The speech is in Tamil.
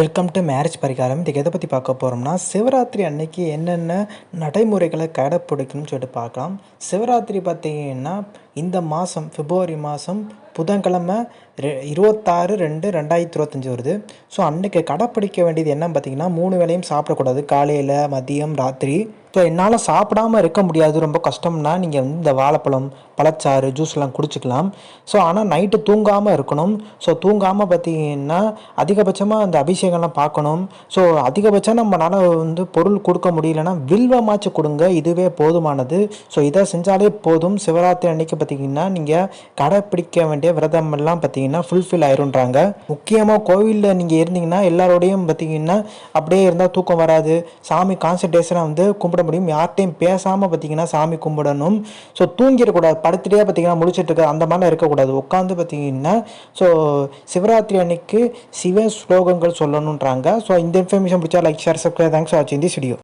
வெல்கம் டு மேரேஜ் பரிகாரம் இதுக்கு எதை பற்றி பார்க்க போகிறோம்னா சிவராத்திரி அன்னைக்கு என்னென்ன நடைமுறைகளை கடைப்பிடிக்கணும்னு சொல்லிட்டு பார்க்கலாம். சிவராத்திரி பார்த்தீங்கன்னா இந்த மாதம் பிப்ரவரி மாதம் புதன்கிழமை ரெ இருபத்தாறு ரெண்டு ரெண்டாயிரத்தி இருபத்தஞ்சி வருது. ஸோ அன்றைக்கி கடைப்பிடிக்க வேண்டியது என்னன்னு பார்த்தீங்கன்னா மூணு வேளையும் சாப்பிடக்கூடாது. காலையில் மதியம் ராத்திரி. இப்போ என்னால் சாப்பிடாம இருக்க முடியாது. ரொம்ப கஷ்டம்னா நீங்கள் வந்து இந்த வாழைப்பழம் பழச்சாறு ஜூஸ்லாம் குடிச்சிக்கலாம். ஸோ ஆனால் நைட்டு தூங்காமல் இருக்கணும். ஸோ தூங்காமல் பார்த்தீங்கன்னா அதிகபட்சமாக அந்த அபிஷேகம்லாம் பார்க்கணும். ஸோ அதிகபட்சம் நம்மளால் வந்து பொருள் கொடுக்க முடியலன்னா வில்வமாச்சு கொடுங்க. இதுவே போதுமானது. ஸோ இதை செஞ்சாலே போதும். சிவராத்திரி அன்னைக்கு பார்த்தீங்கன்னா நீங்கள் கடைப்பிடிக்க வேண்டிய விரதம் எல்லாம் பார்த்தீங்கன்னா ஃபுல்ஃபில் ஆயிருன்றாங்க. முக்கியமாக கோவிலில் நீங்கள் இருந்தீங்கன்னா எல்லாரோடையும் பார்த்தீங்கன்னா அப்படியே இருந்தால் தூக்கம் வராது. சாமி கான்சன்ட்ரேஷனாக வந்து கும்பிட முடியும். யார்கிட்டையும் பேசாமல் பார்த்தீங்கன்னா சாமி கும்பிடணும். ஸோ தூங்கிடக்கூடாது. படுத்துட்டே பார்த்தீங்கன்னா முழிச்சிட்டு இருக்க அந்த மாதிரிலாம் இருக்கக்கூடாது. உட்காந்து பார்த்தீங்கன்னா ஸோ சிவராத்திரி அன்னைக்கு சிவ ஸ்லோகங்கள் சொல்லணுன்றாங்க ஸோ இந்த இன்ஃபர்மேஷன் பிடிச்சா லைக் ஷேர் சப்ஸ்கிரைப் தேங்க்ஸ் வாட்சிங் திஸ் வீடியோ